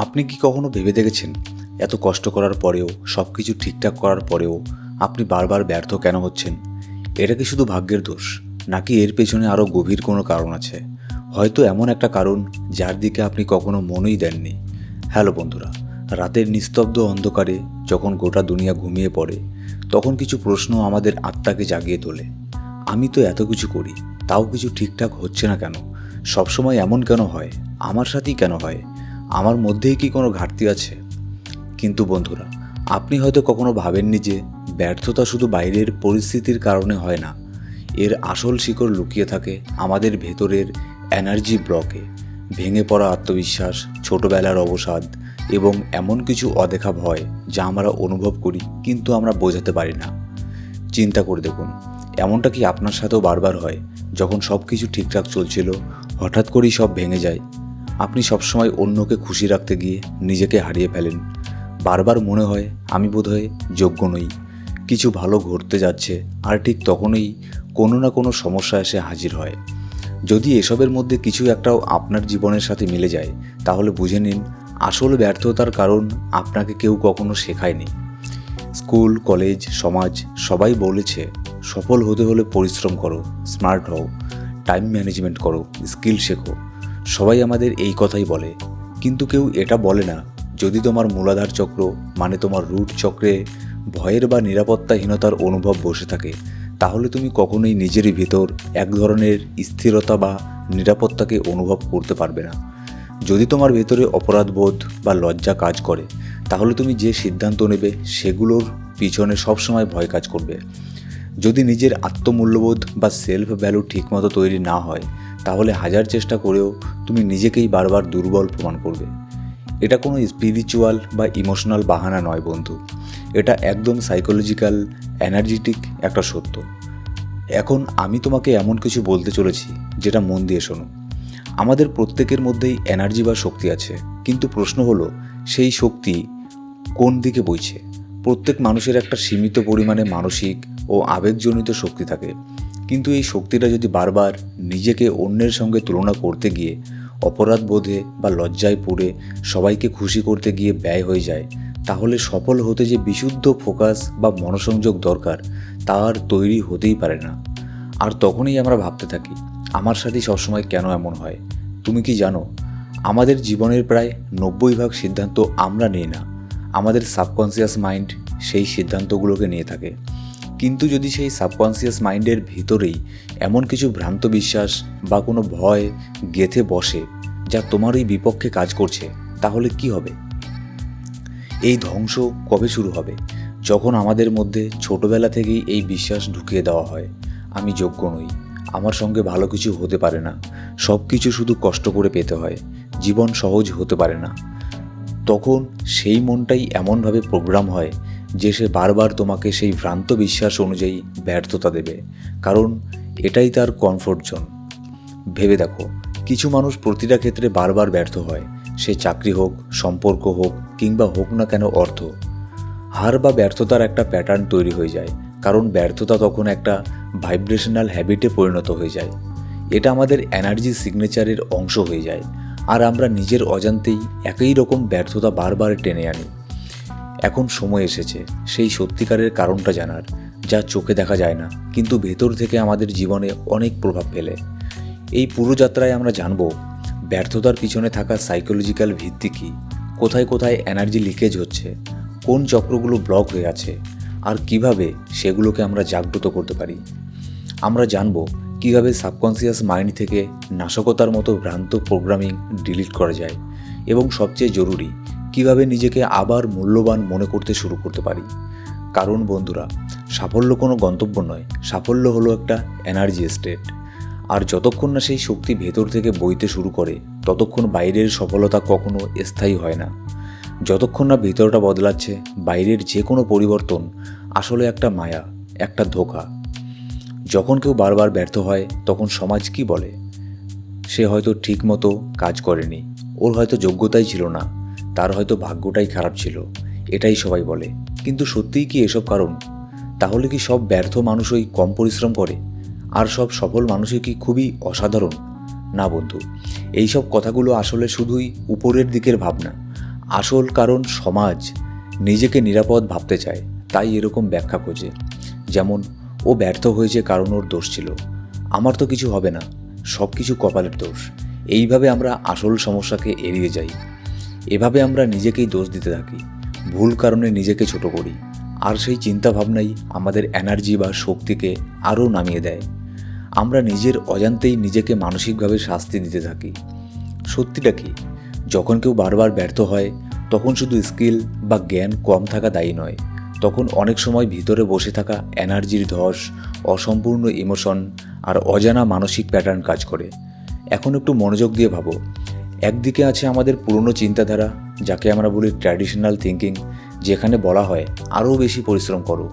আপনি কি কখনো ভেবে দেখেছেন, এত কষ্ট করার পরেও সব কিছু ঠিকঠাক করার পরেও আপনি বারবার ব্যর্থ কেন হচ্ছেন? এটা কি শুধু ভাগ্যের দোষ, নাকি এর পেছনে আরও গভীর কোনো কারণ আছে? হয়তো এমন একটা কারণ যার দিকে আপনি কখনো মনই দেননি। হ্যালো বন্ধুরা, রাতের নিস্তব্ধ অন্ধকারে যখন গোটা দুনিয়া ঘুমিয়ে পড়ে, তখন কিছু প্রশ্ন আমাদের আত্মাকে জাগিয়ে তোলে। আমি তো এত কিছু করি, তাও কিছু ঠিকঠাক হচ্ছে না কেন? সবসময় এমন কেন হয়? আমার সাথেই কেন হয়? আমার মধ্যেই কি কোনো ঘাটতি আছে? কিন্তু বন্ধুরা, আপনি হয়তো কখনো ভাবেননি যে ব্যর্থতা শুধু বাইরের পরিস্থিতির কারণে হয় না। এর আসল শিকড় লুকিয়ে থাকে আমাদের ভেতরের এনার্জি ব্লকে। ভেঙে পড়া আত্মবিশ্বাস, ছোটোবেলার অবসাদ এবং এমন কিছু অদেখা ভয় যা আমরা অনুভব করি কিন্তু আমরা বোঝাতে পারি না। চিন্তা করে দেখুন, এমনটা কি আপনার সাথেও বারবার হয় যখন সব কিছু ঠিকঠাক চলছিল, হঠাৎ করেই সব ভেঙে যায়? আপনি সবসময় অন্যকে খুশি রাখতে গিয়ে নিজেকে হারিয়ে ফেলেন। বারবার মনে হয়, আমি বোধহয় যোগ্য নই। কিছু ভালো ঘটতে যাচ্ছে, আর ঠিক তখনই কোনো না কোনো সমস্যা এসে হাজির হয়। যদি এসবের মধ্যে কিছু একটাও আপনার জীবনের সাথে মিলে যায়, তাহলে বুঝে নিন, আসল ব্যর্থতার কারণ আপনাকে কেউ কখনো শেখায়নি। স্কুল, কলেজ, সমাজ, সবাই বলেছে, সফল হতে হলে পরিশ্রম করো স্মার্ট হও টাইম ম্যানেজমেন্ট করো স্কিল শেখো। সবাই আমাদের এই কথাই বলে, কিন্তু কেউ এটা বলে না, যদি তোমার মূলাধার চক্র মানে তোমার রুট চক্রে ভয়ের বা নিরাপত্তাহীনতার অনুভব বসে থাকে, তাহলে তুমি কখনোই নিজেরই ভিতর এক ধরনের স্থিরতা বা নিরাপত্তাকে অনুভব করতে পারবে না। যদি তোমার ভেতরে অপরাধবোধ বা লজ্জা কাজ করে, তাহলে তুমি যে সিদ্ধান্ত নেবে সেগুলোর পিছনে সবসময় ভয় কাজ করবে। যদি নিজের আত্মমূল্যবোধ বা সেলফ ভ্যালু ঠিকমতো তৈরি না হয় তাহলে হাজার চেষ্টা করেও তুমি নিজেকেই বারবার দুর্বল প্রমাণ করবে। এটা কোনো স্পিরিচুয়াল বা ইমোশনাল বাহানা নয় বন্ধু। এটা একদম সাইকোলজিক্যাল এনার্জেটিক একটা সত্য। এখন আমি তোমাকে এমন কিছু বলতে চলেছি যেটা মন দিয়ে শোনো। আমাদের প্রত্যেকের মধ্যেই এনার্জি বা শক্তি আছে, কিন্তু প্রশ্ন হলো, সেই শক্তি কোন দিকে বইছে? প্রত্যেক মানুষের একটা সীমিত পরিমাণে মানসিক ও আবেগজনিত শক্তি থাকে। কিন্তু এই শক্তিটা যদি বারবার নিজেকে অন্যের সঙ্গে তুলনা করতে গিয়ে, অপরাধ বোধে বা লজ্জায় পড়ে সবাইকে খুশি করতে গিয়ে ব্যয় হয়ে যায়, তাহলে সফল হতে যে বিশুদ্ধ ফোকাস বা মনোসংযোগ দরকার, তা আর তৈরি হতেই পারে না। আর তখনই আমরা ভাবতে থাকি, আমার সাথে সবসময় কেন এমন হয়? তুমি কি জানো, আমাদের জীবনের প্রায় নব্বই ভাগ সিদ্ধান্ত আমরা নিই না, আমাদের সাবকনসিয়াস মাইন্ড সেই সিদ্ধান্তগুলোকে নিয়ে থাকে। কিন্তু যদি সেই সাবকনসিয়াস মাইন্ডের ভিতরেই এমন কিছু ভ্রান্ত বিশ্বাস বা কোনো ভয় গেথে বসে যা তোমারই বিপক্ষে কাজ করছে, তাহলে কি হবে? এই ধ্বংস কবে শুরু হবে? যখন আমাদের মধ্যে ছোটবেলা থেকেই এই বিশ্বাস ঢুকিয়ে দেওয়া হয়, আমি যোগ্য নই, আমার সঙ্গে ভালো কিছু হতে পারে না সব কিছু শুধু কষ্ট করে পেতে হয়, জীবন সহজ হতে পারে না। তখন সেই মনটাই এমনভাবে প্রোগ্রাম হয় যে সে বারবার তোমাকে সেই ভ্রান্ত বিশ্বাস অনুযায়ী ব্যর্থতা দেবে। কারণ এটাই তার কমফোর্ট জোন ভেবে দেখো, কিছু মানুষ প্রতিটা ক্ষেত্রে বারবার ব্যর্থ হয়। সে চাকরি হোক, সম্পর্ক হোক, কিংবা হোক না কেন অর্থ। হার বা ব্যর্থতার একটা প্যাটার্ন তৈরি হয়ে যায়। কারণ ব্যর্থতা তখন একটা ভাইব্রেশনাল হ্যাবিটে পরিণত হয়ে যায়। এটা আমাদের এনার্জি সিগনেচারের অংশ হয়ে যায়। আর আমরা নিজের অজান্তেই একই রকম ব্যর্থতা বারবার টেনে আনি। এখন সময় এসেছে সেই সত্যিকারের কারণটা জানার, যা চোখে দেখা যায় না, কিন্তু ভেতর থেকে আমাদের জীবনে অনেক প্রভাব ফেলে। এই পুরো যাত্রায় আমরা জানব, ব্যর্থতার পিছনে থাকা সাইকোলজিক্যাল ভিত্তি কী, কোথায় কোথায় এনার্জি লিকেজ হচ্ছে, কোন চক্রগুলো ব্লক হয়ে আছে, আর কীভাবে সেগুলোকে আমরা জাগ্রত করতে পারি। আমরা জানব, কীভাবে সাবকনসিয়াস মাইন্ড থেকে নাশকতার মতো ভ্রান্ত প্রোগ্রামিং ডিলিট করা যায়, এবং সবচেয়ে জরুরি কীভাবে নিজেকে আবার মূল্যবান মনে করতে শুরু করতে পারি? কারণ বন্ধুরা, সাফল্য কোনো গন্তব্য নয়। সাফল্য হলো একটা এনার্জি স্টেট আর যতক্ষণ না সেই শক্তি ভেতর থেকে বইতে শুরু করে, ততক্ষণ বাইরের সফলতা কখনো স্থায়ী হয় না। যতক্ষণ না ভেতরটা বদলাচ্ছে, বাইরের যে কোনো পরিবর্তন আসলে একটা মায়া, একটা ধোকা। যখন কেউ বারবার ব্যর্থ হয়, তখন সমাজ কি বলে? সে হয়তো ঠিক মতো কাজ করেনি। ওর হয়তো যোগ্যতাই ছিল না। তার হয়তো ভাগ্যটাই খারাপ ছিল, এটাই সবাই বলে। কিন্তু সত্যিই কি এসব কারণ? তাহলে কি সব ব্যর্থ মানুষই কম পরিশ্রম করে? আর সব সফল মানুষই কি খুবই অসাধারণ? না বন্ধু, এইসব কথাগুলো আসলে শুধুই উপরের দিকের ভাবনা। আসল কারণ সমাজ, নিজেকে নিরাপদ ভাবতে চায়, তাই এরকম ব্যাখ্যা খোঁজে। যেমন, ও ব্যর্থ হয়েছে কারণ ওর দোষ ছিল। আমার তো কিছু হবে না সব কিছু কপালের দোষ। এইভাবে আমরা আসল সমস্যাকে এড়িয়ে যাই। এভাবে আমরা নিজেকেই দোষ দিতে থাকি, ভুল কারণে নিজেকে ছোট করি, আর সেই চিন্তাভাবনাই আমাদের এনার্জি বা শক্তিকে আরও নামিয়ে দেয়। আমরা নিজের অজান্তেই নিজেকে মানসিকভাবে শাস্তি দিতে থাকি। সত্যিটা কি? যখন কেউ বারবার ব্যর্থ হয়, তখন শুধু স্কিল বা জ্ঞান কম থাকা দায়ী নয়, তখন অনেক সময় ভিতরে বসে থাকা এনার্জির ধস, অসম্পূর্ণ ইমোশন আর অজানা মানসিক প্যাটার্ন কাজ করে। এখন একটু মনোযোগ দিয়ে ভাবো একদিকে আছে আমাদের পুরনো চিন্তাধারা, যাকে আমরা বলি ট্র্যাডিশনাল থিঙ্কিং যেখানে বলা হয় আরও বেশি পরিশ্রম করো।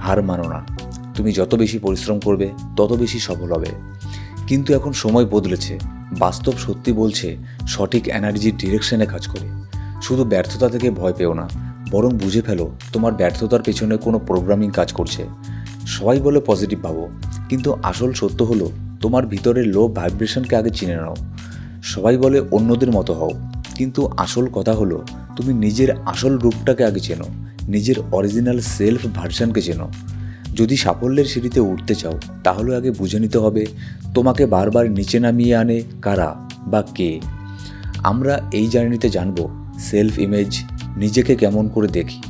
হার মানো না। তুমি যত বেশি পরিশ্রম করবে, তত বেশি সফল হবে। কিন্তু এখন সময় বদলেছে। বাস্তব সত্যি বলছে, সঠিক এনার্জির ডিরেকশনে কাজ করে। শুধু ব্যর্থতা থেকে ভয় পেও না, বরং বুঝে ফেলো, তোমার ব্যর্থতার পেছনে কোনো প্রোগ্রামিং কাজ করছে। সবাই বলে পজিটিভ ভাবো, কিন্তু আসল সত্য হলো, তোমার ভিতরের লো ভাইব্রেশনকে আগে চিনে নাও। সবাই বলে অন্যদের মতো হও। কিন্তু আসল কথা হলো, তুমি নিজের আসল রূপটাকে আগে চেনো, নিজের অরিজিনাল সেলফ ভার্সানকে চেনো। যদি সাফল্যের সিঁড়িতে উঠতে চাও, তাহলে আগে বুঝে নিতে হবে, তোমাকে বারবার নিচে নামিয়ে আনে কারা বা কে। আমরা এই জার্নিতে জানব সেলফ ইমেজ নিজেকে কেমন করে দেখি।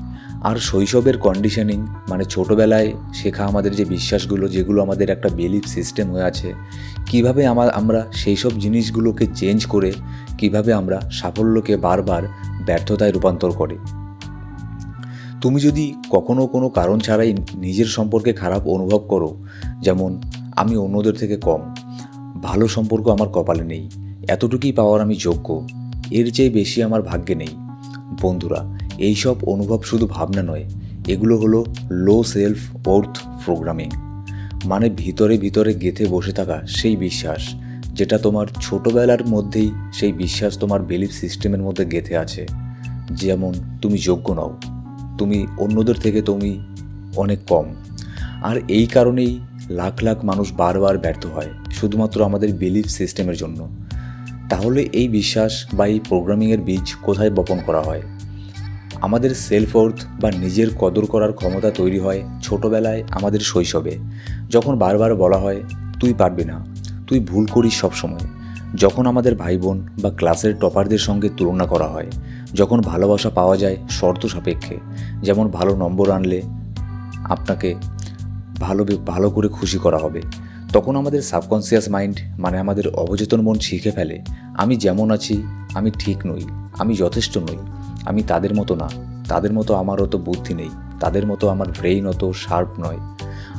আর শৈশবের কন্ডিশনিং মানে ছোটোবেলায় শেখা আমাদের যে বিশ্বাসগুলো, যেগুলো আমাদের একটা বিলিফ সিস্টেম হয়ে আছে, কীভাবে আমার আমরা সেই সব জিনিসগুলোকে চেঞ্জ করে কীভাবে আমরা সাফল্যকে বারবার ব্যর্থতায় রূপান্তর করি। তুমি যদি কখনো কোনো কারণ ছাড়াই নিজের সম্পর্কে খারাপ অনুভব করো, যেমন, আমি অন্যদের থেকে কম, ভালো সম্পর্ক আমার কপালে নেই, এতটুকুই পাওয়ার আমি যোগ্য, এর চেয়ে বেশি আমার ভাগ্যে নেই। বন্ধুরা, এইসব অনুভব শুধু ভাবনা নয়, এগুলো হলো লো সেলফ ওর্থ প্রোগ্রামিং মানে ভিতরে ভিতরে গেঁথে বসে থাকা সেই বিশ্বাস, যেটা তোমার ছোটোবেলার মধ্যেই সেই বিশ্বাস তোমার বিলিফ সিস্টেমের মধ্যে গেঁথে আছে। যেমন, তুমি যোগ্য নও, তুমি অন্যদের থেকে তুমি অনেক কম। আর এই কারণেই লাখ লাখ মানুষ বারবার ব্যর্থ হয়, শুধুমাত্র আমাদের বিলিফ সিস্টেমের জন্য। তাহলে এই বিশ্বাস বা এই প্রোগ্রামিংয়ের বীজ কোথায় বপন করা হয়? আমাদের সেলফ ওর্থ বা নিজের কদর করার ক্ষমতা তৈরি হয় ছোটবেলায় আমাদের শৈশবে। যখন বারবার বলা হয়, তুই পারবি না, তুই ভুল করিস সবসময়। যখন আমাদের ভাই বোন বা ক্লাসের টপারদের সঙ্গে তুলনা করা হয়, যখন ভালোবাসা পাওয়া যায় শর্ত সাপেক্ষে, যেমন ভালো নম্বর আনলে আপনাকে ভালো ভালো করে খুশি করা হবে। তখন আমাদের সাবকনসিয়াস মাইন্ড মানে আমাদের অবচেতন মন শিখে ফেলে, আমি যেমন আছি, আমি ঠিক নই, আমি যথেষ্ট নই, আমি তাদের মতো না, তাদের মতো আমার অত বুদ্ধি নেই, তাদের মতো আমার ব্রেইন অত শার্প নয়।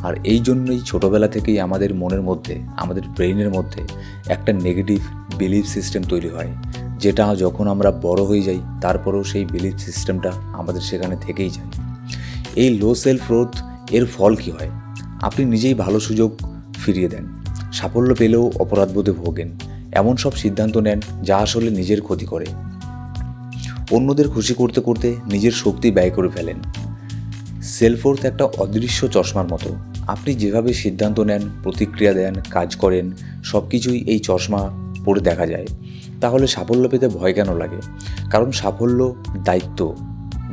আর এই জন্যই ছোটোবেলা থেকেই আমাদের মনের মধ্যে, আমাদের ব্রেইনের মধ্যে একটা নেগেটিভ বিলিফ সিস্টেম তৈরি হয়, যেটা যখন আমরা বড় হয়ে যাই, তারপরেও সেই বিলিফ সিস্টেমটা আমাদের সেখানে থেকেই যায়। এই লো সেলফ গ্রোথ এর ফল কী হয়? আপনি নিজেই ভালো সুযোগ ফিরিয়ে দেন। সাফল্য পেলেও অপরাধবোধে ভোগেন। এমন সব সিদ্ধান্ত নেন যা আসলে নিজের ক্ষতি করে। অন্যদের খুশি করতে করতে নিজের শক্তি ব্যয় করে ফেলেন। সেলফোর্থ একটা অদৃশ্য চশমার মতো। আপনি যেভাবে সিদ্ধান্ত নেন, প্রতিক্রিয়া দেন, কাজ করেন সব কিছুই এই চশমা পরে দেখা যায়। তাহলে সাফল্য পেতে ভয় কেন লাগে? কারণ সাফল্য দায়িত্ব,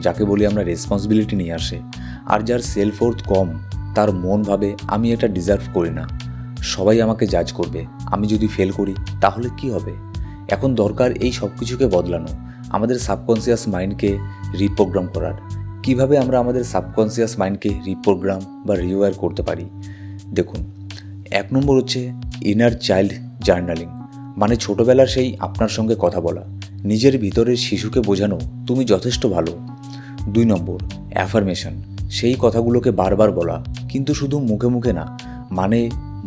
যাকে বলি আমরা রেসপন্সিবিলিটি নিয়ে আসে। আর যার সেলফ ওর্থ কম, তার মন ভাবে, আমি এটা ডিজার্ভ করি না। সবাই আমাকে জাজ করবে। আমি যদি ফেল করি, তাহলে কি হবে? এখন দরকার এই সব কিছুকে বদলানো, আমাদের সাবকনসিয়াস মাইন্ডকে রিপ্রোগ্রাম করার। কীভাবে আমরা আমাদের সাবকনসিয়াস মাইন্ডকে রিপ্রোগ্রাম বা রিওয়ার করতে পারি? দেখুন, এক নম্বর হচ্ছে ইনার চাইল্ড জার্নালিং মানে ছোটবেলার সেই আপনার সঙ্গে কথা বলা। নিজের ভিতরের শিশুকে বোঝানো, তুমি যথেষ্ট ভালো। দুই নম্বর অ্যাফার্মেশন সেই কথাগুলোকে বারবার বলা, কিন্তু শুধু মুখে মুখে না মানে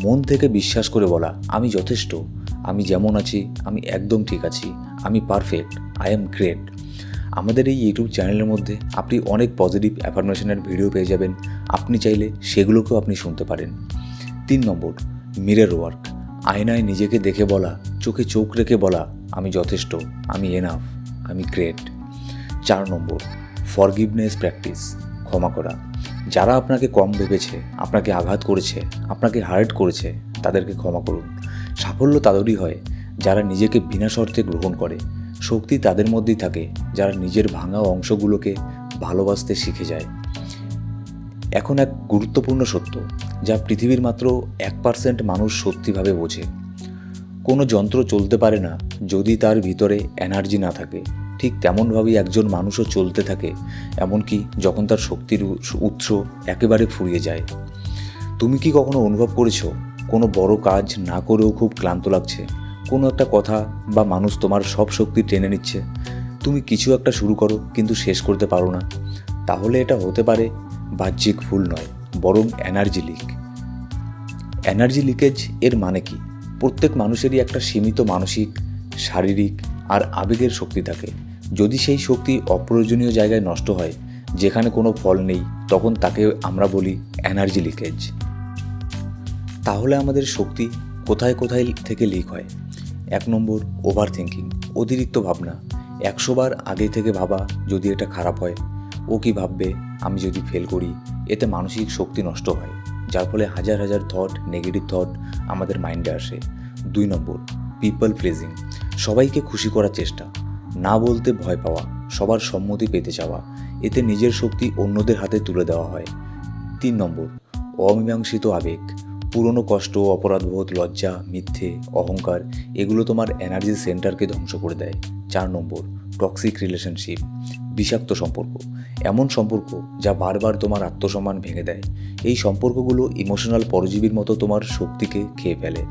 মন থেকে বিশ্বাস করে বলা, আমি যথেষ্ট, আমি যেমন আছি, আমি একদম ঠিক আছি, আমি পারফেক্ট আই এম গ্রেট আমাদের এই ইউটিউব চ্যানেলের মধ্যে আপনি অনেক পজিটিভ অ্যাফার্মেশনের ভিডিও পেয়ে যাবেন। আপনি চাইলে সেগুলোকেও আপনি শুনতে পারেন। তিন নম্বর মিরর ওয়ার্ক আয়নায় নিজেকে দেখে বলা, চোখে চোখ রেখে বলা, আমি যথেষ্ট, আমি এনাফ আমি গ্রেট চার নম্বর ফরগিভনেস প্র্যাকটিস ক্ষমা করা। যারা আপনাকে কম ভেবেছে, আপনাকে আঘাত করেছে, আপনাকে হার্ট করেছে, তাদেরকে ক্ষমা করুন। সাফল্য তাদেরই হয়, যারা নিজেকে বিনা শর্তে গ্রহণ করে। শক্তি তাদের মধ্যেই থাকে, যারা নিজের ভাঙা অংশগুলোকে ভালোবাসতে শিখে যায়। এখন এক গুরুত্বপূর্ণ সত্য, যা পৃথিবীর মাত্র এক পার্সেন্ট মানুষ সত্যিভাবে বোঝে। কোনো যন্ত্র চলতে পারে না, যদি তার ভিতরে এনার্জি না থাকে। ঠিক তেমনভাবেই একজন মানুষও চলতে থাকে, এমনকি যখন তার শক্তির উৎস- একেবারে ফুরিয়ে যায়। তুমি কি কখনো অনুভব করেছ, কোনো বড় কাজ না করেও খুব ক্লান্ত লাগছে? কোনো একটা কথা বা মানুষ তোমার সব শক্তি টেনে নিচ্ছে? তুমি কিছু একটা শুরু করো, কিন্তু শেষ করতে পারো না। তাহলে এটা হতে পারে বাহ্যিক ভুল নয়, বরং এনার্জি লিক এনার্জি লিকেজ এর মানে কি? প্রত্যেক মানুষেরই একটা সীমিত মানসিক, শারীরিক আর আবেগের শক্তি থাকে। যদি সেই শক্তি অপ্রয়োজনীয় জায়গায় নষ্ট হয়, যেখানে কোনো ফল নেই, তখন তাকে আমরা বলি এনার্জি লিকেজ তাহলে আমাদের শক্তি কোথায় কোথায় থেকে লিক হয়? এক নম্বর ওভার থিঙ্কিং অতিরিক্ত ভাবনা। একশো বার আগে থেকে ভাবা যদি এটা খারাপ হয়, ও কি ভাববে? আমি যদি ফেল করি, এতে মানসিক শক্তি নষ্ট হয়। যার ফলে হাজার হাজার থট নেগেটিভ থট আমাদের মাইন্ডে আসে। দুই নম্বর পিপল প্লেজিং সবাইকে খুশি করার চেষ্টা। না বলতে ভয় পাওয়া, সবার সম্মতি পেতে চাওয়া, এতে নিজের শক্তি অন্যদের হাতে তুলে দেওয়া হয়। তিন নম্বর, অমীমাংসিত আবেগ, পুরনো কষ্ট, অপরাধবোধ, লজ্জা, মিথ্যে, অহংকার, এগুলো তোমার এনার্জি সেন্টারকে ধ্বংস করে দেয়। চার নম্বর টক্সিক রিলেশনশিপ বিষাক্ত সম্পর্ক, এমন সম্পর্ক যা বারবার তোমার আত্মসম্মান ভেঙে দেয়। এই সম্পর্কগুলো ইমোশনাল পরজীবীর মতো তোমার শক্তিকে খেয়ে ফেলে।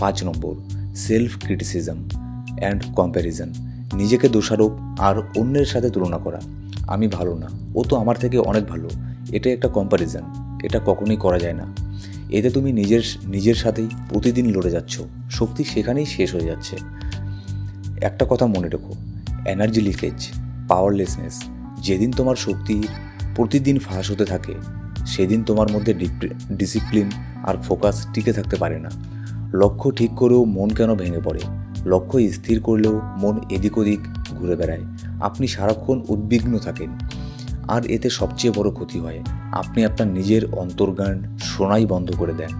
পাঁচ নম্বর সেলফ ক্রিটিসিজম অ্যান্ড কম্প্যারিজন নিজেকে দোষারোপ আর অন্যের সাথে তুলনা করা। আমি ভালো না। ও তো আমার থেকে অনেক ভালো। এটা একটা কম্প্যারিজন এটা কখনোই করা যায় না। এতে তুমি নিজের নিজের সাথেই প্রতিদিন লড়ে যাচ্ছ। শক্তি সেখানেই শেষ হয়ে যাচ্ছে। একটা কথা মনে রেখো। এনার্জি লিকেজ পাওয়ারলেসনেস যেদিন তোমার শক্তি প্রতিদিন ফাঁস হতে থাকে, সেদিন তোমার মধ্যে ডিসিপ্লিন আর ফোকাস টিকে থাকতে পারে না। লক্ষ্য ঠিক করেও মন কেন ভেঙে পড়ে? লক্ষ্য স্থির করলেও মন এদিক ওদিক ঘুরে বেড়ায়। আপনি সারাক্ষণ উদ্বিগ্ন থাকেন। আর এতে সবচেয়ে বড় ক্ষতি হয়, আপনি আপনার নিজের অন্তর্গান শোনাই বন্ধ করে দেন।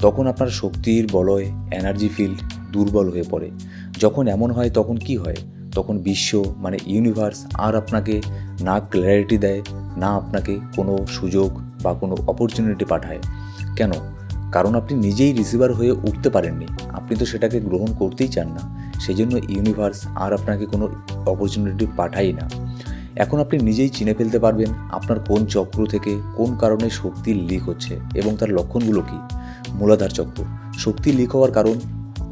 তখন আপনার শক্তির বলয় এনার্জি ফিল্ড দুর্বল হয়ে পড়ে। যখন এমন হয় তখন কি হয়? তখন বিশ্ব মানে ইউনিভার্স আর আপনাকে না ক্ল্যারিটি দেয়, না আপনাকে কোনো সুযোগ বা কোনো অপরচুনিটি পাঠায়। কেন? কারণ আপনি নিজেই রিসিভার হয়ে উঠতে পারেননি। আপনি তো সেটাকে গ্রহণ করতেই চান না। সেই জন্য ইউনিভার্স আর আপনাকে কোনো অপরচুনিটি পাঠাই না। এখন আপনি নিজেই চিনে ফেলতে পারবেন আপনার কোন চক্র থেকে কোন কারণে শক্তি লিক হচ্ছে এবং তার লক্ষণগুলো কী। মূলাধার চক্র। শক্তি লিক হওয়ার কারণ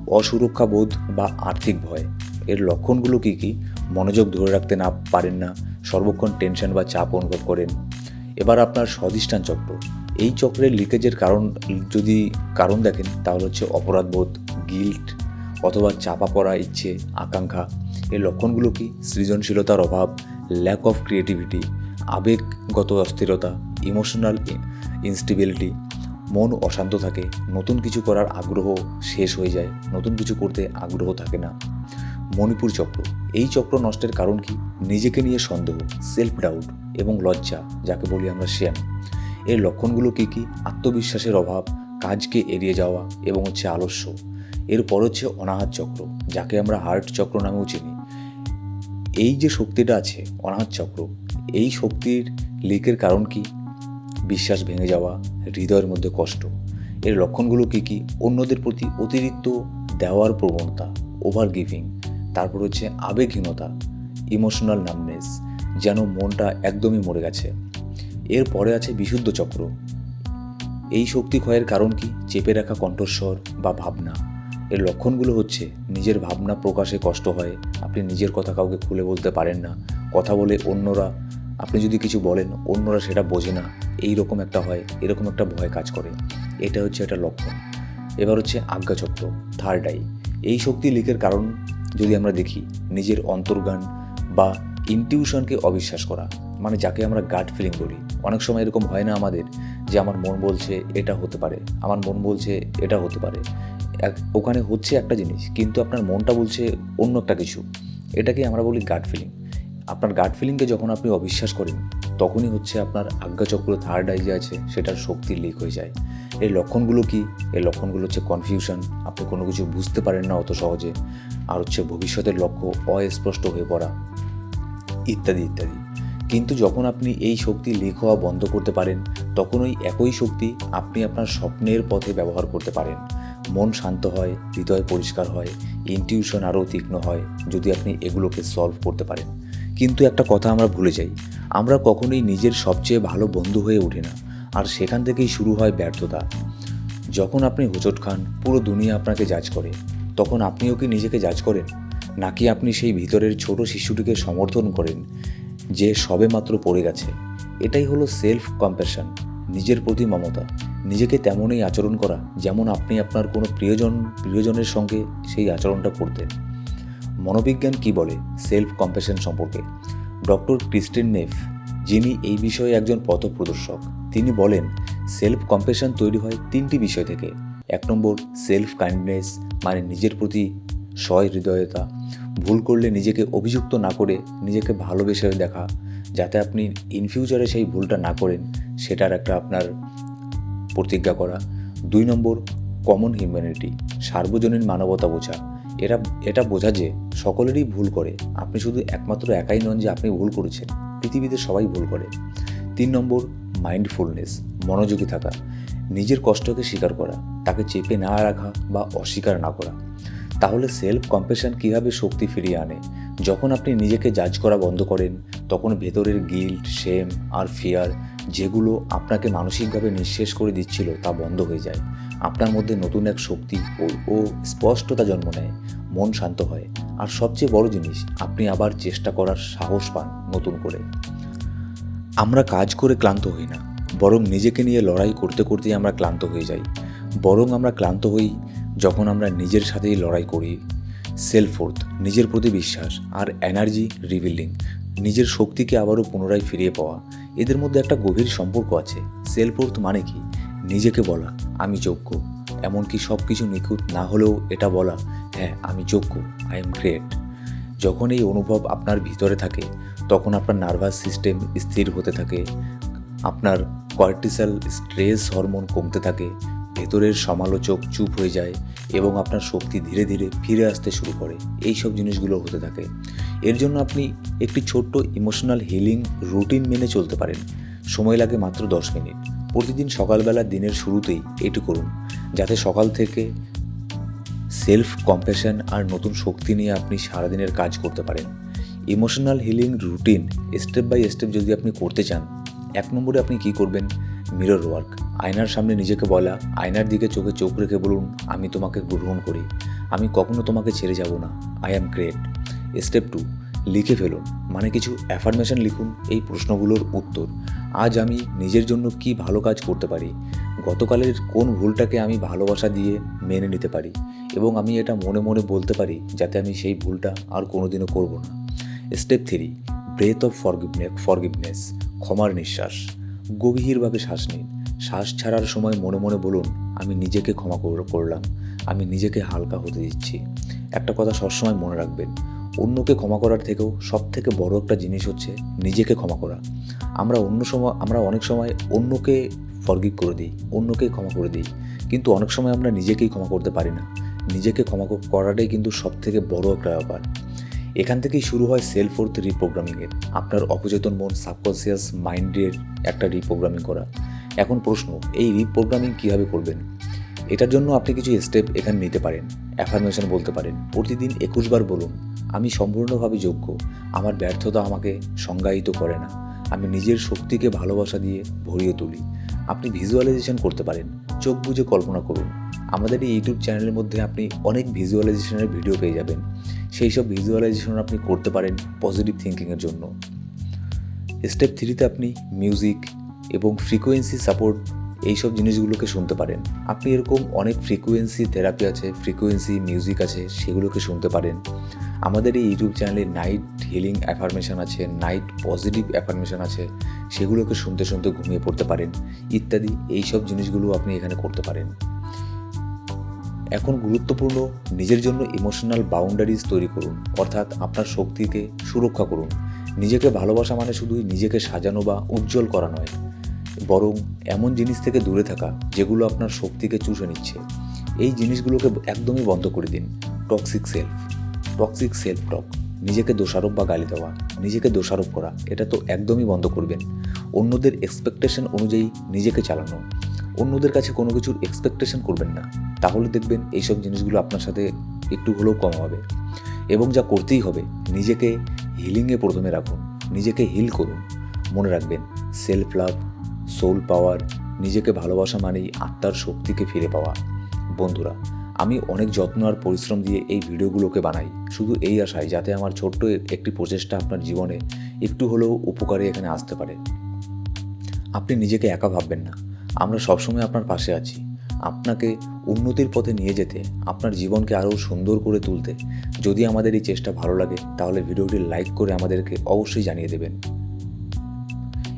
অসুরক্ষা বোধ বা আর্থিক ভয়। এর লক্ষণগুলো কী কী? মনোযোগ ধরে রাখতে না পারেন না। সর্বক্ষণ টেনশন বা চাপ অনুভব করেন। এবার আপনার স্বধিষ্ঠান চক্র। এই চক্রের লিকেজের কারণ, যদি কারণ দেখেন, তাহলে হচ্ছে অপরাধবোধ গিল্ট অথবা চাপা পড়া, ইচ্ছে, আকাঙ্ক্ষা। এর লক্ষণগুলো কি? সৃজনশীলতার অভাব ল্যাক অফ ক্রিয়েটিভিটি আবেগগত অস্থিরতা ইমোশনাল ইনস্টেবিলিটি মন অশান্ত থাকে, নতুন কিছু করার আগ্রহ শেষ হয়ে যায়, নতুন কিছু করতে আগ্রহ থাকে না। মণিপুর চক্র, এই চক্র নষ্টের কারণ কি? নিজেকে নিয়ে সন্দেহ সেলফ ডাউট এবং লজ্জা, যাকে বলি আমরা শ্যাম এর লক্ষণগুলো কী কী? আত্মবিশ্বাসের অভাব, কাজকে এড়িয়ে যাওয়া এবং হচ্ছে আলস্য। এরপর হচ্ছে অনাহার চক্র, যাকে আমরা হার্ট চক্র নামেও চিনি। এই যে শক্তিটা আছে, অনাহার চক্র, এই শক্তির লিকের কারণ কি? বিশ্বাস ভেঙে যাওয়া, হৃদয়ের মধ্যে কষ্ট। এর লক্ষণগুলো কী কী? অন্যদের প্রতি অতিরিক্ত দেওয়ার প্রবণতা ওভার গিভিং তারপর হচ্ছে আবেগহীনতা ইমোশনাল নামনেস যেন মনটা একদমই মরে গেছে। এরপরে আছে বিশুদ্ধ চক্র। এই শক্তি ক্ষয়ের কারণ কি? চেপে রাখা কণ্ঠস্বর বা ভাবনা। এর লক্ষণগুলো হচ্ছে, নিজের ভাবনা প্রকাশে কষ্ট হয়, আপনি নিজের কথা কাউকে খুলে বলতে পারেন না, কথা বলে অন্যরা, আপনি যদি কিছু বলেন, অন্যরা সেটা বোঝে না এই রকম একটা হয়, এরকম একটা ভয় কাজ করে। এটা হচ্ছে একটা লক্ষণ। এবার হচ্ছে আজ্ঞাচক্র থার্ড আই এই শক্তি লিকের কারণ যদি আমরা দেখি, নিজের অন্তর্গান বা ইনটিউশনকে অবিশ্বাস করা মানে যাকে আমরা গাট ফিলিং বলি অনেক সময় এরকম হয় না আমাদের যে আমার মন বলছে এটা হতে পারে, আমার মন বলছে এটা হতে পারে। ওখানে হচ্ছে একটা জিনিস, কিন্তু আপনার মনটা বলছে অন্য একটা কিছু। এটাকে আমরা বলি গাট ফিলিং আপনার গাট ফিলিংকে যখন আপনি অবিশ্বাস করেন, তখনই হচ্ছে আপনার আজ্ঞাচক্র থার্ড আই যে আছে, সেটার শক্তি লিক হয়ে যায়। এই লক্ষণগুলো কি? এই লক্ষণগুলো হচ্ছে কনফিউশন আপনি কোনো কিছু বুঝতে পারেন না অত সহজে। আর হচ্ছে ভবিষ্যতের লক্ষ্য অস্পষ্ট হয়ে পড়া, ইত্যাদি ইত্যাদি। কিন্তু যখন আপনি এই শক্তি লিক হওয়া বন্ধ করতে পারেন, তখন ওই একই শক্তি আপনি আপনার স্বপ্নের পথে ব্যবহার করতে পারেন। মন শান্ত হয়, হৃদয় পরিষ্কার হয় ইনটিউশন আরও তীক্ষ্ণ হয়, যদি আপনি এগুলোকে সলভ করতে পারেন। কিন্তু একটা কথা আমরা ভুলে যাই, আমরা কখনোই নিজের সবচেয়ে ভালো বন্ধু হয়ে উঠি না, আর সেখান থেকেই শুরু হয় ব্যর্থতা। যখন আপনি হোঁচট খান, পুরো দুনিয়া আপনাকে জাজ করে, তখন আপনিও কি নিজেকে জাজ করেন? নাকি আপনি সেই ভিতরের ছোট শিশুটিকে সমর্থন করেন? যে সবেমাত্র পড়ে গেছে। এটাই হলো সেলফ কম্প্যাশন নিজের প্রতি মমতা। নিজেকে তেমনই আচরণ করা যেমন আপনি আপনার কোনো প্রিয়জন, প্রিয়জনের সঙ্গে সেই আচরণটা করতেন। মনোবিজ্ঞান কি বলে সেলফ কম্প্যাশন সম্পর্কে? ডক্টর ক্রিস্টিন নেফ, যিনি এই বিষয়ে একজন পথপ্রদর্শক, তিনি বলেন সেলফ কম্প্যাশন তৈরি হয় তিনটি বিষয় থেকে। এক নম্বর সেলফ কাইন্ডনেস মানে নিজের প্রতি সহৃদয়তা। ভুল করলে নিজেকে অভিযুক্ত না করে নিজেকে ভালোবেসে দেখা, যাতে আপনি ইন ফিউচারে সেই ভুলটা না করেন, সেটার একটা আপনার প্রতিজ্ঞা করা। দুই নম্বর কমন হিউম্যানিটি সার্বজনীন মানবতা বোঝা। এরা, এটা বোঝা যে সকলেরই ভুল করে। আপনি শুধু একমাত্র একাই নন যে আপনি ভুল করেছেন। পৃথিবীতে সবাই ভুল করে। তিন নম্বর মাইন্ডফুলনেস মনোযোগী থাকা। নিজের কষ্টকে স্বীকার করা, তাকে চেপে না রাখা বা অস্বীকার না করা। তাহলে সেলফ কম্পেশন কীভাবে শক্তি ফিরিয়ে আনে? যখন আপনি নিজেকে জাজ করা বন্ধ করেন, তখন ভেতরের গিল্ট শেম আর ফিয়ার যেগুলো আপনাকে মানসিকভাবে নিঃশেষ করে দিচ্ছিল তা বন্ধ হয়ে যায়। আপনার মধ্যে নতুন এক শক্তি ও স্পষ্টতা জন্ম নেয়, মন শান্ত হয়। আর সবচেয়ে বড় জিনিস, আপনি আবার চেষ্টা করার সাহস পান নতুন করে। আমরা কাজ করে ক্লান্ত হই না, বরং নিজেকে নিয়ে লড়াই করতে করতেই আমরা ক্লান্ত হয়ে যাই। বরং আমরা ক্লান্ত হই যখন আমরা নিজের সাথেই লড়াই করি সেলফ ওর্থ নিজের প্রতি বিশ্বাস আর এনার্জি রিভিলিং নিজের শক্তিকে আবারও পুনরায় ফিরিয়ে পাওয়া, এদের মধ্যে একটা গভীর সম্পর্ক আছে। সেলফ ওর্থ মানে কি? নিজেকে বলা, আমি যোগ্য। এমনকি সব কিছু নিখুঁত না হলেও এটা বলা হ্যাঁ আমি যোগ্য আই এম গ্রেট যখন এই অনুভব আপনার ভিতরে থাকে, তখন আপনার নার্ভাস সিস্টেম স্থির হতে থাকে, আপনার কর্টিসাল স্ট্রেস হরমোন কমতে থাকে ভেতরের সমালোচক চুপ হয়ে যায় এবং আপনার শক্তি ধীরে ধীরে ফিরে আসতে শুরু করে। এই সব জিনিসগুলো হতে থাকে। এর জন্য আপনি একটি ছোট্ট ইমোশনাল হিলিং রুটিন মেনে চলতে পারেন। সময় লাগে মাত্র দশ মিনিট। প্রতিদিন সকালবেলা দিনের শুরুতেই এটি করুন, যাতে সকাল থেকে সেলফ কম্প্যাশন আর নতুন শক্তি নিয়ে আপনি সারাদিনের কাজ করতে পারেন। Emotional healing routine step by step যদি আপনি করতে চান, এক নম্বরে আপনি কি করবেন? মিরর ওয়ার্ক আয়নার সামনে নিজেকে বলা, আয়নার দিকে চোখে চোখ রেখে বলুন, আমি তোমাকে গ্রহণ করি। আমি কখনো তোমাকে ছেড়ে যাব না। I am great step two লিখে ফেলুন মানে কিছু অ্যাফার্মেশন লিখুন এই প্রশ্নগুলোর উত্তর। আজ আমি নিজের জন্য কি ভালো কাজ করতে পারি? গতকালের কোন ভুলটাকে আমি ভালোবাসা দিয়ে মেনে নিতে পারি? এবং আমি এটা মনে মনে বলতে পারি, যাতে আমি সেই ভুলটা আর কোনোদিনও করব না। Step three breath of forgiveness forgiveness ক্ষমার নিঃশ্বাস। গভীরভাবে শ্বাস নিন। শ্বাস ছাড়ার সময় মনে মনে বলুন, আমি নিজেকে ক্ষমা কর- করলাম। আমি নিজেকে হালকা হতে দিচ্ছি। একটা কথা সবসময় মনে রাখবেন, অন্যকে ক্ষমা করার থেকেও সব থেকে বড় একটা জিনিস হচ্ছে নিজেকে ক্ষমা করা। আমরা অন্য সময়, আমরা অনেক সময় অন্যকে ফরগিভ করে দিই, অন্যকে ক্ষমা করে দিই, কিন্তু অনেক সময় আমরা নিজেকেই ক্ষমা করতে পারি না। নিজেকে ক্ষমা করাটাই কিন্তু সব থেকে বড় একটা ব্যাপার। এখান থেকেই শুরু হয় সেলফ ওর্থ রিপ্রোগ্রামিংয়ের আপনার অপচেতন মন সাবকনসিয়াস মাইন্ডের একটা রিপ্রোগ্রামিং করা। এখন প্রশ্ন, এই রিপ্রোগ্রামিং কীভাবে করবেন? এটার জন্য আপনি কিছু স্টেপ এখানে নিতে পারেন। অ্যাফার্মেশন বলতে পারেন, প্রতিদিন একুশ বার বলুন, আমি সম্পূর্ণভাবে যোগ্য। আমার ব্যর্থতা আমাকে সংজ্ঞায়িত করে না। আমি নিজের শক্তিকে ভালোবাসা দিয়ে ভরিয়ে তুলি। আপনি ভিজুয়ালাইজেশন করতে পারেন। চোখ বুঝে কল্পনা করুন। আমাদের এই ইউটিউব চ্যানেলের মধ্যে আপনি অনেক ভিজুয়ালাইজেশনের ভিডিও পেয়ে যাবেন। সেই সব ভিজুয়ালাইজেশন আপনি করতে পারেন পজিটিভ থিঙ্কিংয়ের জন্য। স্টেপ থ্রিতে আপনি মিউজিক এবং ফ্রিকোয়েন্সি সাপোর্ট এইসব জিনিসগুলোকে শুনতে পারেন। আপনি এরকম অনেক ফ্রিকোয়েন্সি থেরাপি আছে ফ্রিকোয়েন্সি মিউজিক আছে, সেগুলোকে শুনতে পারেন। আমাদের এই ইউটিউব চ্যানেলে নাইট হিলিং অ্যাফার্মেশন আছে নাইট পজিটিভ অ্যাফার্মেশন আছে, সেগুলোকে শুনতে শুনতে ঘুমিয়ে পড়তে পারেন, ইত্যাদি। এইসব জিনিসগুলো আপনি এখানে করতে পারেন। এখন গুরুত্বপূর্ণ, নিজের জন্য ইমোশনাল বাউন্ডারিজ তৈরি করুন, অর্থাৎ আপনার শক্তিকে সুরক্ষা করুন। নিজেকে ভালোবাসা মানে শুধুই নিজেকে সাজানো বা উজ্জ্বল করা নয়। বরং এমন জিনিস থেকে দূরে থাকা যেগুলো আপনার শক্তিকে চুষে নিচ্ছে। এই জিনিসগুলোকে একদমই বন্ধ করে দিন। Toxic self toxic self talk নিজেকে দোষারোপ বা গালি দেওয়া। নিজেকে দোষারোপ করা। এটা তো একদমই বন্ধ করবেন। অন্যদের এক্সপেকটেশন অনুযায়ী নিজেকে চালানো। অন্যদের কাছে কোনো কিছুর এক্সপেকটেশন করবেন না। তাহলে দেখবেন এইসব জিনিসগুলো আপনার সাথে একটু হলেও কম হবে। এবং যা করতেই হবে, নিজেকে হিলিংয়ে প্রথমে রাখুন। নিজেকে হিল করুন। মনে রাখবেন সেলফ লাভ সোল পাওয়ার নিজেকে ভালোবাসা মানেই আত্মার শক্তিকে ফিরে পাওয়া। বন্ধুরা, আমি অনেক যত্ন আর পরিশ্রম দিয়ে এই ভিডিওগুলোকে বানাই। শুধু এই আশায় যাতে আমার ছোট্ট একটি প্রচেষ্টা আপনার জীবনে একটু হলেও উপকারে এখানে আসতে পারে। আপনি নিজেকে একা ভাববেন না। আমরা সবসময় আপনার পাশে আছি। আপনাকে উন্নতির পথে নিয়ে যেতে, আপনার জীবনকে আরও সুন্দর করে তুলতে যদি আমাদের এই চেষ্টা ভালো লাগে, তাহলে ভিডিওটি লাইক করে আমাদেরকে অবশ্যই জানিয়ে দেবেন।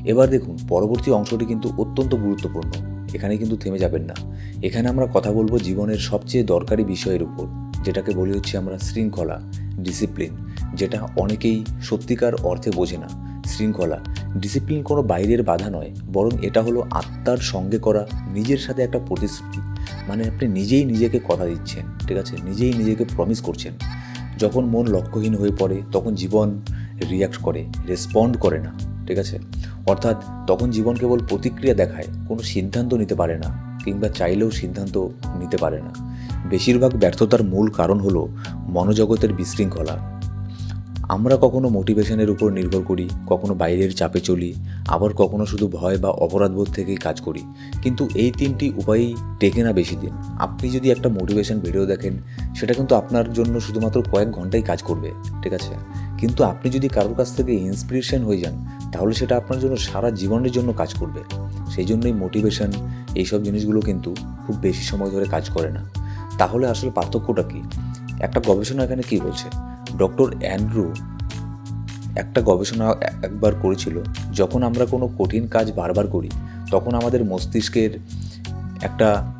এবার দেখুন, পরবর্তী অংশটি কিন্তু অত্যন্ত গুরুত্বপূর্ণ। এখানে কিন্তু থেমে যাবেন না। এখানে আমরা কথা বলব জীবনের সবচেয়ে দরকারি বিষয়ের উপর, যেটাকে বলি হচ্ছে আমরা শৃঙ্খলা ডিসিপ্লিন যেটা অনেকেই সত্যিকার অর্থে বোঝে না। শৃঙ্খলা ডিসিপ্লিন কোনো বাইরের বাধা নয়, বরং এটা হলো আত্মার সঙ্গে করা নিজের সাথে একটা প্রতিশ্রুতি। মানে আপনি নিজেই নিজেকে কথা দিচ্ছেন, ঠিক আছে? নিজেই নিজেকে প্রমিস করছেন। যখন মন লক্ষ্যহীন হয়ে পড়ে, তখন জীবন রিয়াক্ট করে রেসপন্ড করে না। ঠিক আছে? অর্থাৎ তখন জীবন কেবল প্রতিক্রিয়া দেখায়, কোনো সিদ্ধান্ত নিতে পারে না, কিংবা চাইলেও সিদ্ধান্ত নিতে পারে না। বেশিরভাগ ব্যর্থতার মূল কারণ হলো মনোজগতের বিশৃঙ্খলা। আমরা কখনো মোটিভেশনের উপর নির্ভর করি, কখনো বাইরের চাপে চলি, আবার কখনো শুধু ভয় বা অপরাধবোধ থেকেই কাজ করি। কিন্তু এই তিনটি উপায়ই টেকে না বেশি দিন। আপনি যদি একটা মোটিভেশন ভিডিও দেখেন, সেটা কিন্তু আপনার জন্য শুধুমাত্র কয়েক ঘন্টাই কাজ করবে, ঠিক আছে? কিন্তু আপনি যদি কারোর কাছ থেকে ইন্সপিরেশন হয়ে যান তাহলে সেটা আপনার জন্য সারা জীবনের জন্য কাজ করবে। সেই জন্যই মোটিভেশন এইসব জিনিসগুলো কিন্তু খুব বেশি সময় ধরে কাজ করে না। তাহলে আসলে পার্থক্যটা কী? একটা গবেষণা এখানে কী বলছে? ডক্টর অ্যান্ড্রু একটা গবেষণা একবার করেছিল, যখন আমরা কোনো কঠিন কাজ বারবার করি, তখন আমাদের মস্তিষ্কের একটা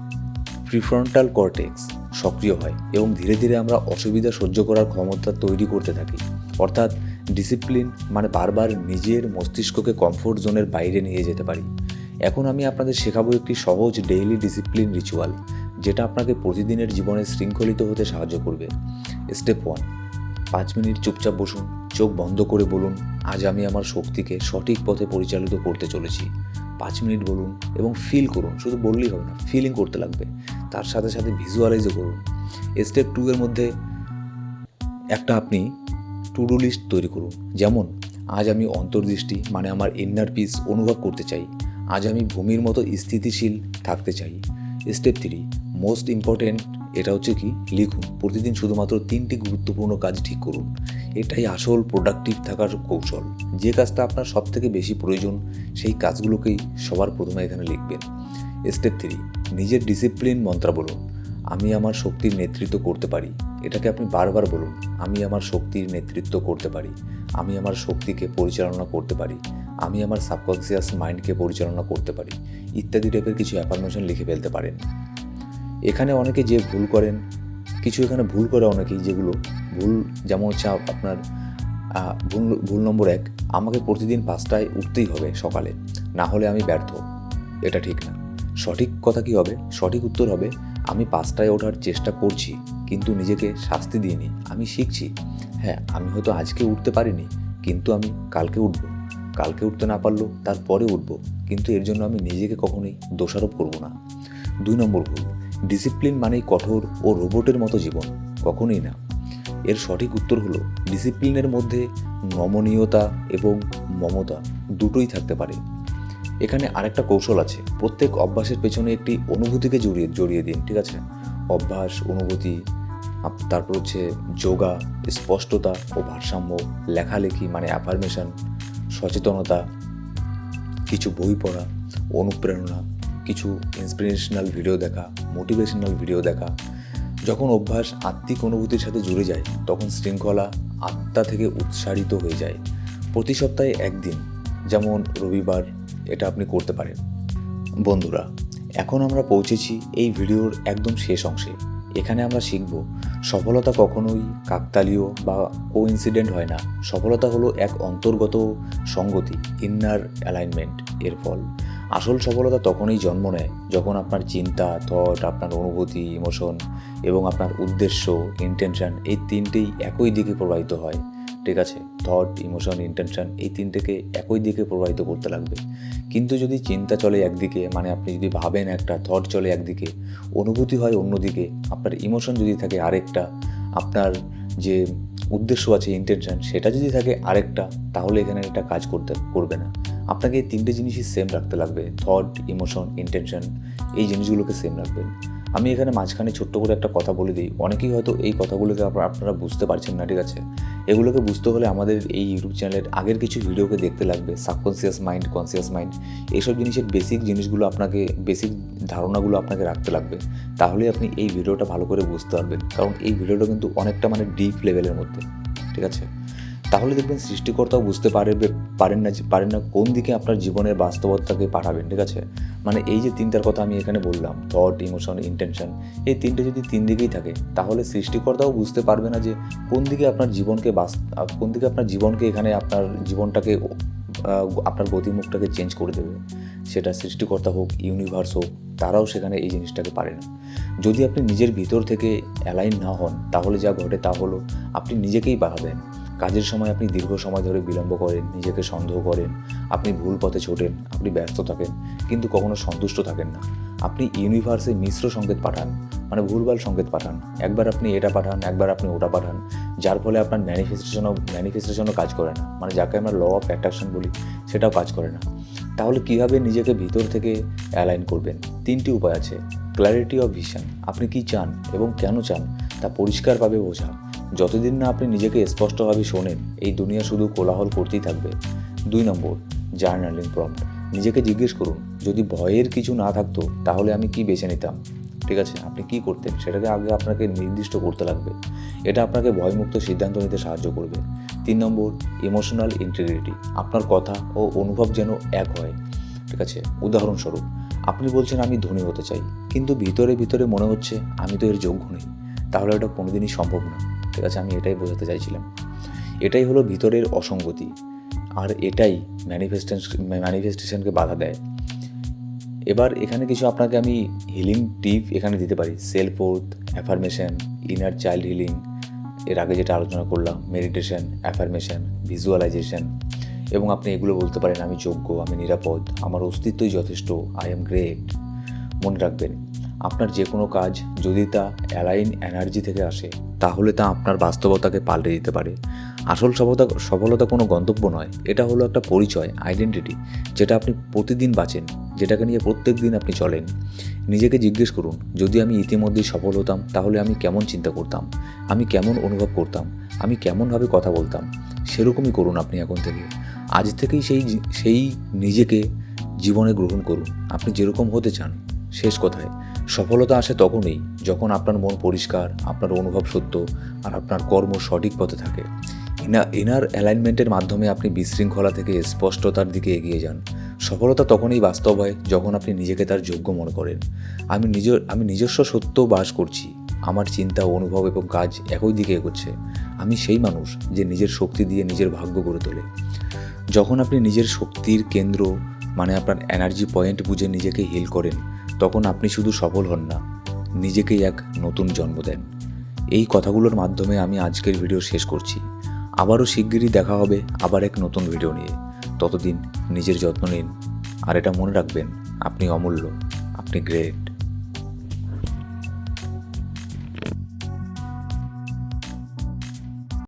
প্রিফ্রন্টাল কর্টেক্স সক্রিয় হয় এবং ধীরে ধীরে আমরা অসুবিধা সহ্য করার ক্ষমতা তৈরি করতে থাকি। অর্থাৎ ডিসিপ্লিন মানে বারবার নিজের মস্তিষ্ককে কমফোর্ট জোনের বাইরে নিয়ে যেতে পারি। এখন আমি আপনাদের শেখাবো একটি সহজ ডেইলি ডিসিপ্লিন রিচুয়াল যেটা আপনাকে প্রতিদিনের জীবনে শৃঙ্খলিত হতে সাহায্য করবে। স্টেপ ওয়ান পাঁচ মিনিট চুপচাপ বসুন, চোখ বন্ধ করে বলুন, আজ আমি আমার শক্তিকে সঠিক পথে পরিচালিত করতে চলেছি। পাঁচ মিনিট বলুন এবং ফিল করুন, শুধু বললেই হবে না ফিলিং করতে লাগবে। তার সাথে সাথে ভিজুয়ালাইজও করুন। স্টেপ টু এর মধ্যে একটা আপনি টু ডু লিস্ট তৈরি করুন। যেমন, আজ আমি অন্তর্দৃষ্টি মানে আমার ইন্নার পিস অনুভব করতে চাই। আজ আমি ভূমির মতো স্থিতিশীল থাকতে চাই। স্টেপ থ্রি মোস্ট ইম্পর্টেন্ট এটা হচ্ছে কি? লিখুন, প্রতিদিন শুধুমাত্র তিনটি গুরুত্বপূর্ণ কাজ ঠিক করুন। এটাই আসল প্রোডাক্টিভ থাকার কৌশল। যে কাজটা আপনার সব থেকে বেশি প্রয়োজন, সেই কাজগুলোকেই সবার প্রথমে এখানে লিখবেন। স্টেপ থ্রি নিজের ডিসিপ্লিন মন্ত্রা বলুন। আমি আমার শক্তির নেতৃত্ব করতে পারি। এটাকে আপনি বারবার বলুন, আমি আমার শক্তির নেতৃত্ব করতে পারি। আমি আমার শক্তিকে পরিচালনা করতে পারি। আমি আমার সাবকনসিয়াস মাইন্ডকে পরিচালনা করতে পারি। ইত্যাদি টাইপের কিছু অ্যাফার্মেশন লিখে ফেলতে পারেন। এখানে অনেকে যে ভুল করেন, কিছু এখানে ভুল করে অনেকেই যেগুলো ভুল, যেমন হচ্ছে আপনার ভুল ভুল নম্বর এক, আমাকে প্রতিদিন পাঁচটায় উঠতেই হবে সকালে। না হলে আমি ব্যর্থ। এটা ঠিক না। সঠিক কথা কি হবে? সঠিক উত্তর হবে আমি পাঁচটায় ওঠার চেষ্টা করছি, কিন্তু নিজেকে শাস্তি দিইনি। আমি শিখছি। হ্যাঁ আমি হয়তো আজকে উঠতে পারিনি, কিন্তু আমি কালকে উঠবো। কালকে উঠতে না পারলেও তারপরে উঠবো, কিন্তু এর জন্য আমি নিজেকে কখনোই দোষারোপ করব না। দুই নম্বর ভুল ডিসিপ্লিন মানেই কঠোর ও রোবটের মতো জীবন, কখনোই না। এর সঠিক উত্তর হলো ডিসিপ্লিনের মধ্যে নমনীয়তা এবং মমতা দুটোই থাকতে পারে। এখানে আরেকটা কৌশল আছে। প্রত্যেক অভ্যাসের পেছনে একটি অনুভূতিকে জড়িয়ে জড়িয়ে দিন, ঠিক আছে? অভ্যাস, অনুভূতি তারপর হচ্ছে যোগা, স্পষ্টতা ও ভারসাম্য, লেখালেখি মানে অ্যাফার্মেশন সচেতনতা, কিছু বই পড়া, অনুপ্রেরণা, কিছু ইন্সপিরেশনাল ভিডিও দেখা মোটিভেশনাল ভিডিও দেখা। যখন অভ্যাস আত্মিক অনুভূতির সাথে জুড়ে যায়, তখন শৃঙ্খলা আত্মা থেকে উৎসারিত হয়ে যায়। প্রতি সপ্তাহে একদিন, যেমন রবিবার এটা আপনি করতে পারেন। বন্ধুরা, এখন আমরা পৌঁছেছি এই ভিডিওর একদম শেষ অংশে। এখানে আমরা শিখব, সফলতা কখনোই কাকতালীয় বা কোইন্সিডেন্ট হয় না। সফলতা হলো এক অন্তর্গত সঙ্গতি ইন্নার অ্যালাইনমেন্ট এর ফল। আসল সফলতা তখনই জন্ম নেয় যখন আপনার চিন্তা থট আপনার অনুভূতি ইমোশন এবং আপনার উদ্দেশ্য ইন্টেনশন এই তিনটেই একই দিকে প্রবাহিত হয়। ঠিক আছে থট ইমোশন ইন্টেনশন এই তিনটেকে একই দিকে প্রবাহিত করতে লাগবে। কিন্তু যদি চিন্তা চলে একদিকে মানে আপনি যদি ভাবেন একটা থট চলে একদিকে, অনুভূতি হয় অন্যদিকে, আপনার ইমোশন যদি থাকে আরেকটা, আপনার যে উদ্দেশ্য আছে ইন্টেনশন সেটা যদি থাকে আরেকটা, তাহলে এখানে একটা কাজ করতে, করবে না। আপনাকে এই তিনটে জিনিসই সেম রাখতে লাগবে থট ইমোশন ইন্টেনশন এই জিনিসগুলোকে সেম রাখবেন। আমি এখানে মাঝখানে ছোট্ট করে একটা কথা বলে দিই। অনেকেই হয়তো এই কথাগুলোকে আপনারা বুঝতে পারছেন না, ঠিক আছে? এগুলোকে বুঝতে হলে আমাদের এই ইউটিউব চ্যানেলের আগের কিছু ভিডিওকে দেখতে লাগবে। সাবকনসিয়াস মাইন্ড কনসিয়াস মাইন্ড এইসব জিনিসের বেসিক জিনিসগুলো আপনাকে বেসিক ধারণাগুলো আপনাকে রাখতে লাগবে। তাহলে আপনি এই ভিডিওটা ভালো করে বুঝতে পারবেন। কারণ এই ভিডিওটা কিন্তু অনেকটা মানে ডিপ লেভেলের মধ্যে, ঠিক আছে? তাহলে দেখবেন সৃষ্টিকর্তাও বুঝতে পারবে পারেন না পারেন না কোন দিকে আপনার জীবনের বাস্তবতাকে পাঠাবেন ঠিক আছে? মানে এই যে তিনটার কথা আমি এখানে বললাম থট ইমোশন ইন্টেনশন এই তিনটে যদি তিন দিকেই থাকে, তাহলে সৃষ্টিকর্তাও বুঝতে পারবে না যে কোন দিকে আপনার জীবনকে বাস কোন দিকে আপনার জীবনকে এখানে আপনার জীবনটাকে আপনার গতিমুখটাকে চেঞ্জ করে দেবে। সেটা সৃষ্টিকর্তা হোক ইউনিভার্স হোক, তারাও সেখানে এই জিনিসটাকে পারে না। যদি আপনি নিজের ভিতর থেকে অ্যালাইন না হন, তাহলে যা ঘটে তা হলো আপনি নিজেকেই বাধা দেন। কাজের সময় আপনি দীর্ঘ সময় ধরে বিলম্ব করেন, নিজেকে সন্দেহ করেন, আপনি ভুল পথে ছোটেন, আপনি ব্যস্ত থাকেন, কিন্তু কখনো সন্তুষ্ট থাকেন না। আপনি ইউনিভার্সে মিশ্র সংকেত পাঠান মানে ভুলভাল সংকেত পাঠান। একবার আপনি এটা পাঠান, একবার আপনি ওটা পাঠান, যার ফলে আপনার ম্যানিফেস্টেশনও ম্যানিফেস্টেশনও কাজ করে না। মানে যাকে আমরা ল অফ অ্যাট্রাকশন বলি, সেটাও কাজ করে না। তাহলে কীভাবে নিজেকে ভিতর থেকে অ্যালাইন করবেন? তিনটি উপায় আছে। ক্ল্যারিটি অফ ভিশন আপনি কি চান এবং কেন চান, তা পরিষ্কারভাবে বোঝা। যতদিন না আপনি নিজেকে স্পষ্টভাবে শোনেন, এই দুনিয়া শুধু কোলাহল করতেই থাকবে। দুই নম্বর, জার্নালিং প্রম্পট। নিজেকে জিজ্ঞেস করুন, যদি ভয়ের কিছু না থাকতো, তাহলে আমি কি বেছে নিতাম? ঠিক আছে, আপনি কি করতেন? সেটাকে আগে আপনাকে নির্দিষ্ট করতে লাগবে। এটা আপনাকে ভয়মুক্ত সিদ্ধান্ত নিতে সাহায্য করবে। তিন নম্বর ইমোশনাল ইন্টিগ্রিটি আপনার কথা ও অনুভব যেন এক হয়। ঠিক আছে, উদাহরণস্বরূপ, আপনি বলছেন, আমি ধনী হতে চাই। কিন্তু ভিতরে ভিতরে মনে হচ্ছে, আমি তো এর যোগ্য নেই। তাহলে এটা কোনোদিনই সম্ভব না। ঠিক আছে, আমি এটাই বোঝাতে চাইছিলাম। এটাই হলো ভিতরের অসঙ্গতি, আর এটাই ম্যানিফেস্টেশন ম্যানিফেস্টেশনকে বাধা দেয়। এবার এখানে কিছু আপনাকে আমি হিলিং টিপ এখানে দিতে পারি। Self worth affirmation inner child healing এর আগে যেটা আলোচনা করলাম মেডিটেশন অ্যাফার্মেশন ভিজুয়ালাইজেশন এবং আপনি এগুলো বলতে পারেন, আমি যোগ্য, আমি নিরাপদ, আমার অস্তিত্বই যথেষ্ট আই এম গ্রেট মনে রাখবেন, আপনার যে কোনো কাজ যদি তা অ্যালাইন এনার্জি থেকে আসে তাহলে তা আপনার বাস্তবতাকে পাল্টে দিতে পারে। আসল সফলতা সফলতা কোনো গন্তব্য নয়, এটা হলো একটা পরিচয় আইডেন্টিটি যেটা আপনি প্রতিদিন বাঁচেন, যেটাকে নিয়ে প্রত্যেক দিন আপনি চলেন। নিজেকে জিজ্ঞেস করুন, যদি আমি ইতিমধ্যেই সফল হতাম, তাহলে আমি কেমন চিন্তা করতাম? আমি কেমন অনুভব করতাম? আমি কেমনভাবে কথা বলতাম? সেরকমই করুন আপনি এখন থেকে। আজ থেকেই সেই সেই নিজেকে জীবনে গ্রহণ করুন। আপনি যেরকম হতে চান, শেষ কথায়। সফলতা আসে তখনই যখন আপনার মন পরিষ্কার, আপনার অনুভব সত্য আর আপনার কর্ম সঠিক পথে থাকে। ইনা, ইনার অ্যালাইনমেন্টের মাধ্যমে আপনি বিশৃঙ্খলা থেকে স্পষ্টতার দিকে এগিয়ে যান। সফলতা তখনই বাস্তব হয় যখন আপনি নিজেকে তার যোগ্য মনে করেন। আমি নিজ, আমি নিজস্ব সত্য বাস করছি। আমার চিন্তা, অনুভব এবং কাজ একই দিকে এগোচ্ছে। আমি সেই মানুষ যে নিজের শক্তি দিয়ে নিজের ভাগ্য গড়ে তোলে। যখন আপনি নিজের শক্তির কেন্দ্র মানে আপনার এনার্জি পয়েন্ট বুঝে নিজেকে হিল করেন তখন আপনি শুধু সফল হন না, নিজেকেই এক নতুন জন্ম দেন। এই কথাগুলোর মাধ্যমে আমি আজকের ভিডিও শেষ করছি। আবারও শিগগিরই দেখা হবে আবার এক নতুন ভিডিও নিয়ে। ততদিন নিজের যত্ন নিন, আর এটা মনে রাখবেন, আপনি অমূল্য, আপনি গ্রেট